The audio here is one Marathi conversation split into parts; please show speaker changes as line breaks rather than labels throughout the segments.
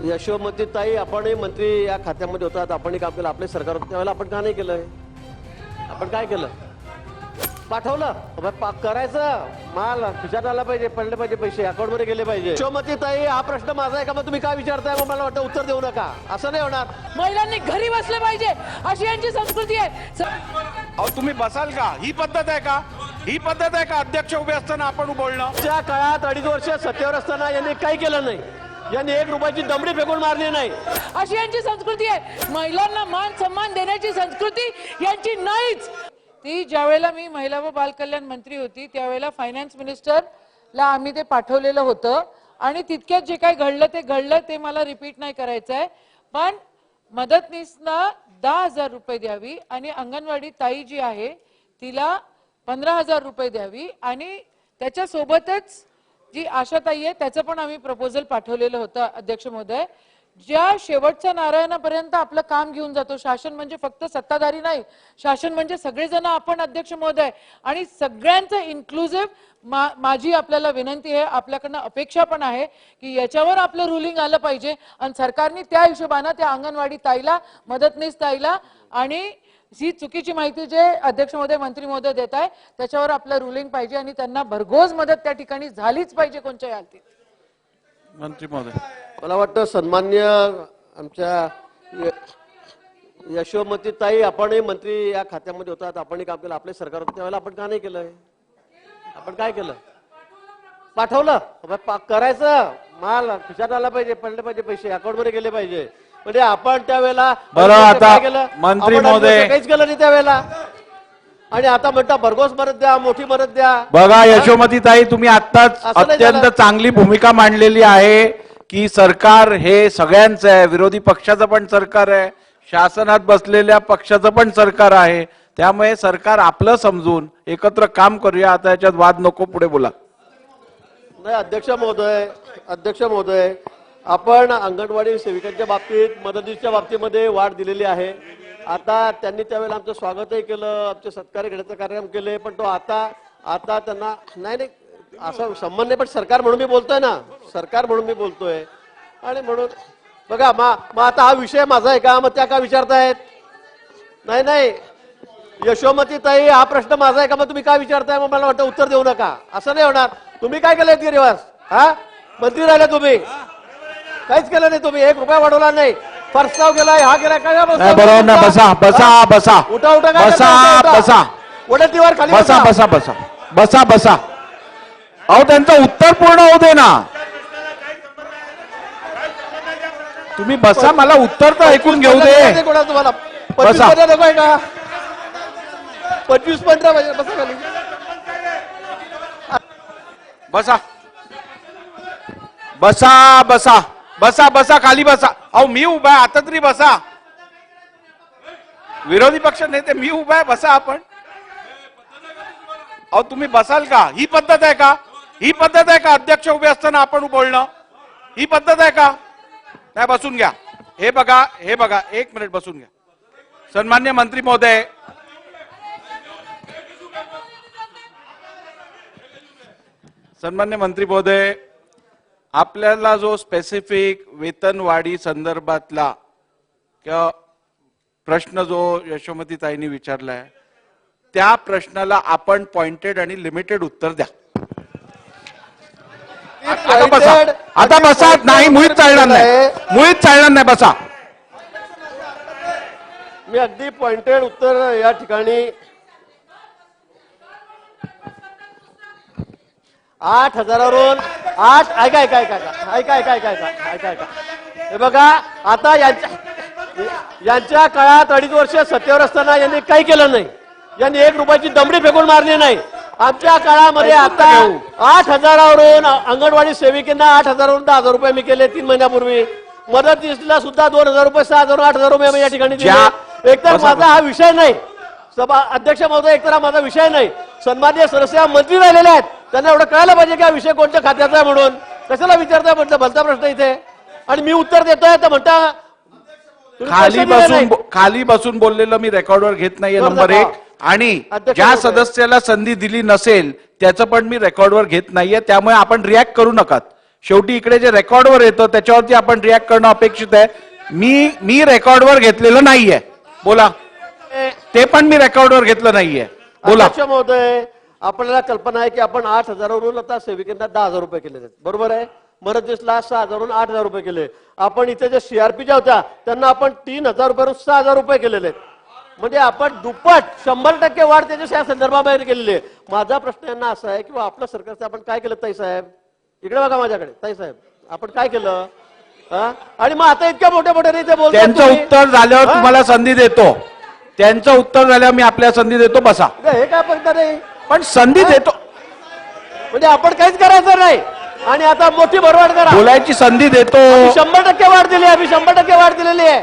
यशोमतीताई आपणही मंत्री या खात्यामध्ये होतात. आपणही काम केलं. आपले सरकार होतं त्यावेळेला आपण का नाही केलंय? आपण काय केलं? पाठवलं. पा- करायचं. माल खिशात आला पाहिजे पडले पाहिजे पैसे. अकाउंटमध्ये गेले पाहिजे. यशोमतीताई हा प्रश्न माझा आहे का? मग तुम्ही काय विचारताय? मग मला वाटतं उत्तर देऊ नका. असं नाही होणार.
महिलांनी घरी बसले पाहिजे. अशी यांची संस्कृती आहे. स-
अहो तुम्ही बसाल का? ही पद्धत आहे का? ही पद्धत आहे का? अध्यक्ष उभे असताना आपण बोलणं?
त्या काळात अडीच वर्ष सत्तेवर असताना यांनी काही केलं नाही. यांनी एक रुपयाची दमडी फेकून मारली नाही.
अशी यांची संस्कृती आहे. महिलांना मान सन्मान देण्याची संस्कृती यांची नाहीच. ती ज्यावेळेला मी महिला व बालकल्याण मंत्री होती त्यावेळेला फायनान्स मिनिस्टरला आम्ही ते पाठवलेलं होतं. आणि तितक्यात जे काही घडलं ते घडलं ते मला रिपीट नाही करायचं आहे. पण मदतनीसना दहा हजार रुपये द्यावी आणि अंगणवाडी ताई जी आहे तिला पंधरा हजार रुपये द्यावी आणि त्याच्यासोबतच जी आशाताई आहे त्याचं पण आम्ही प्रपोजल पाठवलेलं होतं अध्यक्ष महोदय. ज्या शेवटच्या नारायणापर्यंत आपलं काम घेऊन जातो शासन म्हणजे फक्त सत्ताधारी नाही शासन म्हणजे सगळेजण आपण अध्यक्ष महोदय. आणि सगळ्यांचं इन्क्लुझिव्ह मा माझी आपल्याला विनंती आहे आपल्याकडनं अपेक्षा पण आहे की याच्यावर आपलं रुलिंग आलं पाहिजे. आणि सरकारने त्या हिशोबानं त्या अंगणवाडी ताईला मदतनीस ताईला आणि ही चुकीची माहिती जे अध्यक्ष महोदय मंत्री महोदय देत आहे त्याच्यावर आपलं रुलिंग पाहिजे आणि त्यांना भरघोस मदत त्या ठिकाणी झालीच पाहिजे कोणत्याही हालतीत.
मंत्री महोदय.
मला वाटतं सन्मान्य आमच्या य- यशोमतीताई आपणही मंत्री या खात्यामध्ये होतात आपणही काम केलं आपले सरकार होतं त्यावेळेला आपण का नाही केलंय आपण काय केलं? पाठवलं. करायचं. माल खिशात आला पाहिजे पडले पाहिजे पैसे अकाउंटमध्ये गेले पाहिजे. म्हणजे आपण त्यावेळेला
बरं, आता? मंत्री महोदय-
काहीच केलं नाही त्यावेळेला. आणि आता म्हणता भरघोस मदत द्या मोठी मदत द्या.
बघा यशोमती ताई तुम्ही
नाही
अत्यंत. चांगली भूमिका मांडलेली आहे की सरकार हे सगळ्यांचं आहे विरोधी पक्षाचं पण सरकार आहे शासनात बसलेल्या पक्षाचं पण सरकार आहे. त्यामुळे सरकार आपलं समजून एकत्र काम करूया आता याच्यात वाद नको पुढे बोला.
नाही अध्यक्ष महोदय अध्यक्ष महोदय आपण अंगणवाडी सेविकांच्या बाबतीत मदतीच्या बाबतीमध्ये वाढ दिलेली आहे. आता त्यांनी त्यावेळेला आमचं स्वागतही केलं आमचे सत्कार घेण्याचा कार्यक्रम केले पण तो आता आता त्यांना नाही नाही असं संबंध नाही पण सरकार म्हणून मी बोलतोय ना सरकार म्हणून मी बोलतोय. आणि म्हणून बघा मग आता हा विषय माझा आहे का? मग त्या का विचारतायत? नाही नाही यशोमती ताई हा प्रश्न माझा आहे का? मग तुम्ही काय विचारताय? मग मला वाटतं उत्तर देऊ नका. असं नाही होणार. तुम्ही काय केलं गिरिवास? हा? मंत्री राहिले तुम्ही. काहीच केलं नाही तुम्ही एक रुपया वाढवला नाही. प्रस्ताव केलाय हा केलाय काय
बरोबर ना बसा बसा बसा.
उठा उठा
बसा. बसा.
वडतीवर खाली
बसा बसा. बसा बसा. बसा अहो त्यांचं उत्तर पूर्ण होऊ दे ना. तुम्ही बसा मला उत्तर तर ऐकून घेऊ दे.
तुम्हाला?
बसा.
नको का? पंचवीस पंधरा पाहिजे बसा खाली.
बसा. बसा बसा. बसा बसा खाली बसा. अहो मी उभा आहे आता तरी बसा. विरोधी पक्ष नेते मी उभा आहे बसा आपण. अहो तुम्ही बसाल का? ही पद्धत आहे का? ही पद्धत आहे का अध्यक्ष उभे असताना आपण बोलणं? ही पद्धत आहे का? नाही बसून घ्या. हे बघा हे बघा एक मिनिट बसून घ्या. सन्मान्य मंत्री महोदय. सन्मान्य मंत्री महोदय आपल्याला जो स्पेसिफिक वेतनवाढी संदर्भातला किंवा प्रश्न जो यशोमती ताईंनी विचारलाय त्या प्रश्नाला आपण पॉइंटेड आणि लिमिटेड उत्तर द्या. आता बसा. आता बसा. नाही मुळीच चालणार नाही. मुळीच चालणार नाही. बसा.
मी अगदी पॉइंटेड उत्तर या ठिकाणी आठ हजारावरून आठ ऐका ऐका ऐका ऐका ऐका ऐका ऐका ऐका ऐका ऐका. हे बघा आता यांच्या यांच्या काळात अडीच वर्ष सत्तेवर असताना यांनी काही केलं नाही. यांनी एक रुपयाची दमडी फेकून मारली नाही. आमच्या काळामध्ये आता आठ हजारावरून अंगणवाडी सेविकांना आठ हजारावरून दहा हजार रुपये मी केले तीन महिन्यापूर्वी. मदतीसला सुद्धा दोन हजार रुपये सहा हजार आठ हजार रुपये मी या ठिकाणी एकतर माझा हा विषय नाही. सभा अध्यक्ष महोदय एकतर हा माझा विषय नाही. सन्मान्य सदस्य मंत्री राहिलेले आहेत. त्यांना एवढं कळायला पाहिजे की हा विषय कोणत्या खात्याचा आहे म्हणून. कशाला विचारताय म्हटलं भलता प्रश्न इथे. आणि मी उत्तर देतोय तर म्हणता तुम्ही
खाली
पैसे दिले नाही.
बसून खाली बसून बोललेलं मी रेकॉर्डवर घेत नाहीये
बरं,
नंबर
बरं.
एक. आणि
अध्यक्ष
ज्या
महोदय.
सदस्याला संधी दिली नसेल त्याचं पण मी रेकॉर्डवर घेत नाहीये. त्यामुळे आपण रिॲक्ट करू नका शेवटी इकडे जे रेकॉर्डवर येतं त्याच्यावरती आपण रिॲक्ट करणं अपेक्षित आहे. मी मी रेकॉर्डवर घेतलेलं नाहीये. बोला. ते पण मी रेकॉर्डवर घेतलं नाहीये. बोला.
अध्यक्ष महोदय आपल्याला कल्पना आहे की आपण आठ हजारावरून आता सेविकांना दहा हजार रुपये केले आहेत. बरोबर आहे? मदतनीसला सहा हजारवरून आठ हजार रुपये केले. आपण इथे जे सीआरपी ज्या होत्या त्यांना आपण तीन हजार रुपयावरून सहा हजार रुपये केलेले म्हणजे आपण दुप्पट शंभर टक्के वाढ त्याच्या या संदर्भाबाहेर केलेली आहे. माझा प्रश्न यांना असा आहे की आपल्या सरकारचं आपण काय केलं ताई साहेब? इकडे बघा माझ्याकडे. ताई साहेब आपण काय केलं? आणि मग आता इतक्या मोठ्या मोठ्या ते बोलतात
त्यांचं. उत्तर झाल्यावर? तुम्हाला संधी देतो. त्यांचं उत्तर झाल्यावर मी आपल्या संधी देतो बसा.
हे काय पद्धत नाही
पण संधी देतो.
म्हणजे आपण काहीच करायचं नाही. आणि आता मोठी भरवाड करा.
बोलायची संधी देतो.
शंभर टक्के वाढ दिली आहे आम्ही शंभर टक्के वाढ दिलेली आहे.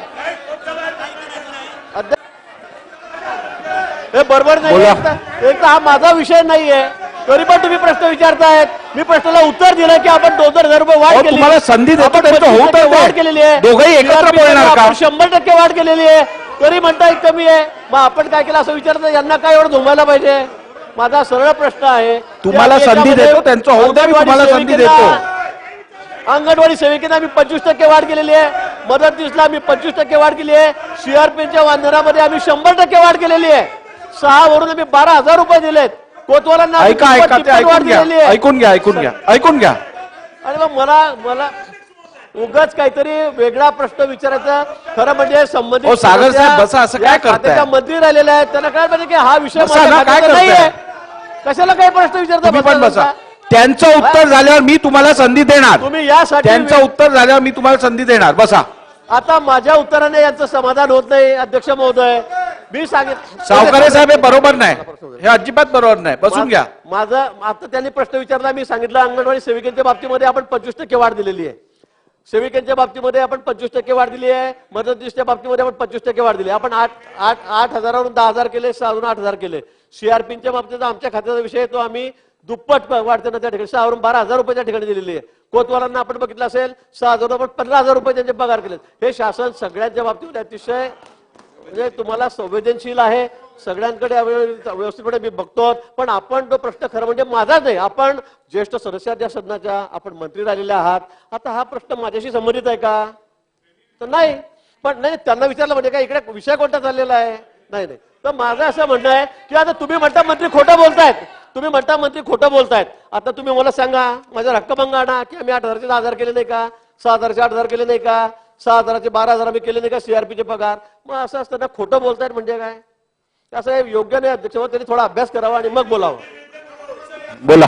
हे बरोबर नाही. एक तर- हा माझा विषय नाहीये. तरी पण तुम्ही प्रश्न विचारतायत. मी प्रश्नाला उत्तर दिलं की आपण दोन हजार रुपये वाढ केली.
तुम्हाला संधी देतो,
आपण
त्यांचं
25
होऊ तर
टक्के
दे.
वाढ केलेली आहे.
दोघंही एकत्र बोलणार का?
शंभर टक्के वाढ केलेली आहे. तरी म्हणताय कमी आहे. मग आपण काय केलं असं विचारतं यांना काय एवढं झोमायला पाहिजे? माझा सरळ प्रश्न आहे.
तुम्हाला संधी देतो, त्यांचं होऊ द्या, मी
अंगणवाडी
तुम्हाला संधी
सेविकांना- अंगणवाडी सेविकेला आम्ही पंचवीस टक्के वाढ केलेली आहे. मदतनीसला आम्ही पंचवीस टक्के वाढ केली आहे. सीआरपीच्या वांधनामध्ये आम्ही शंभर टक्के वाढ केलेली आहे. सहा वरून आम्ही बारा हजार रुपये दिलेत. कोतवालांना वाढ
ऐकून घ्या.
दिलेली आहे?
ऐकून घ्या ऐकून घ्या. ऐकून घ्या.
आणि मग मला मला उगाच काहीतरी वेगळा प्रश्न विचारायचा. खरं म्हणजे संबंधित
ओ, सागर साहेब, बसा, असं काय?
खात्याच्या मंत्री राहिलेले आहेत. त्यांना काय की हा विषय? नाहीये. कशाला काही प्रश्न विचारता
तुम्ही पण
बसा.
त्यांचं उत्तर झाल्यावर मी तुम्हाला संधी देणार.
तुम्ही यासाठी
त्यांचं उत्तर झाल्यावर मी तुम्हाला संधी देणार. बसा.
आता माझ्या उत्तराने यांचं समाधान होत नाही अध्यक्ष महोदय. मी सांगितलं
सावकारे साहेब हे बरोबर नाही. हे अजिबात बरोबर नाही. बसून घ्या.
माझा आता त्यांनी प्रश्न विचारला मी सांगितलं अंगणवाडी सेविकांच्या बाबतीमध्ये आपण पंचवीस टक्के वाढ दिलेली आहे. सेविकांच्या बाबतीमध्ये आपण पंचवीस टक्के वाढ दिली आहे. मदतनीसच्या बाबतीमध्ये आपण पंचवीस टक्के वाढ दिली आहे. आपण आठ आठ आठ हजारावरून दहा हजार केले अजून आठ हजार केले. सीआरपीच्या बाबतीत आमच्या खात्याचा विषय आहे, तो आम्ही दुप्पट वाढ त्यांना त्या ठिकाणी सहावरून बारा हजार रुपयाच्या ठिकाणी दिलेली आहे. कोतवालांना आपण बघितलं असेल सहा हजार आपण पंधरा हजार रुपये त्यांचे पगार केले हे शासन सगळ्यांच्या बाबतीत अतिशय म्हणजे तुम्हाला संवेदनशील आहे. सगळ्यांकडे व्यवस्थितपणे मी बघतो. पण आपण तो प्रश्न खरं म्हणजे माझाच नाही. आपण ज्येष्ठ सदस्य या सदनाच्या आपण मंत्री राहिलेले आहात. आता हा प्रश्न माझ्याशी संबंधित आहे का? तर नाही. पण नाही त्यांना विचारलं म्हणजे काय इकडे विषय कोणता चाललेला आहे? नाही नाही. तर माझं असं म्हणणं आहे की आता तुम्ही म्हणता मंत्री खोटं बोलतायत. तुम्ही म्हणता मंत्री खोटं बोलतायत. आता तुम्ही मला सांगा माझा रक्कम आणा की आम्ही आठ हजारचे दहा हजार केले नाही का? सहा हजारचे आठ हजार केले नाही का? सहा हजाराचे बारा हजार आम्ही केले नाही का सीआरपीचे पगार? मग असं असताना खोटं बोलतायत म्हणजे काय? असं हे योग्य नाही अध्यक्ष त्यांनी थोडा अभ्यास करावा आणि मग बोलावं.
बोला.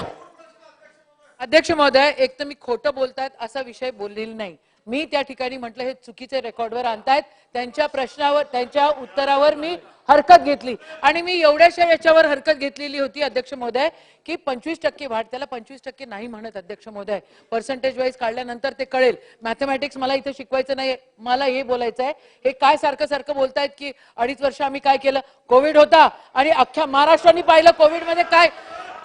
अध्यक्ष महोदय एक तर मी खोटं बोलतायत असा विषय बोललेला नाही. मी त्या ठिकाणी म्हटलं हे चुकीचे रेकॉर्डवर आणतायत. त्यांच्या प्रश्नावर त्यांच्या उत्तरावर मी हरकत घेतली. आणि मी एवढ्याशा याच्यावर हरकत घेतलेली होती अध्यक्ष महोदय की पंचवीस टक्के वाढ त्याला पंचवीस टक्के नाही म्हणत अध्यक्ष महोदय. पर्सेंटेज वाईज काढल्यानंतर ते कळेल. मॅथमॅटिक्स मला इथे शिकवायचं नाही मला हे बोलायचं आहे. हे काय सारखं सारखं बोलतायत की अडीच वर्ष आम्ही काय केलं? कोविड होता. आणि अख्ख्या महाराष्ट्राने पाहिलं कोविडमध्ये काय?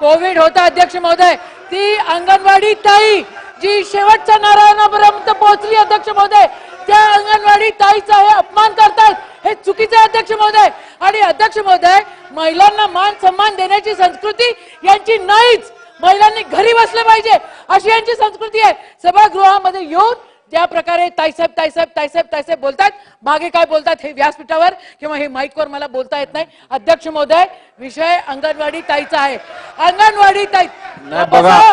कोविड होता अध्यक्ष महोदय. ती अंगणवाडी ताई जी शेवटच्या नारायणापर्यंत पोहोचली अध्यक्ष महोदय. त्या अंगणवाडी ताईचा हे अपमान करतायत. हे चुकीचे अध्यक्ष महोदय. आणि अध्यक्ष महोदय महिलांना मान सन्मान देण्याची संस्कृती यांची नाहीच. महिलांनी घरी बसले पाहिजे. अशी यांची संस्कृती आहे. सभागृहामध्ये येऊन ज्या प्रकारे ताईसाहेब ताईसाहेब ताईसाहेब ताईसाहेब बोलतात. मागे काय बोलतात हे व्यासपीठावर किंवा हे माईकवर मला बोलता येत नाही. अध्यक्ष महोदय विषय अंगणवाडी ताईचा आहे. अंगणवाडी ताई
बघा.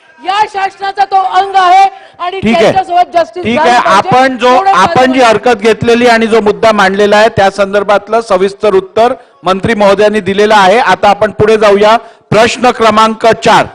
या शासनाचा तो अंग आहे आणि
ठीक आहे.
जस्टिस
ठीक आहे. आपण जो आपण जी हरकत घेतलेली आणि जो मुद्दा मांडलेला आहे त्या संदर्भातलं सविस्तर उत्तर मंत्री महोदयांनी दिलेलं आहे. आता आपण पुढे जाऊया. प्रश्न क्रमांक चार.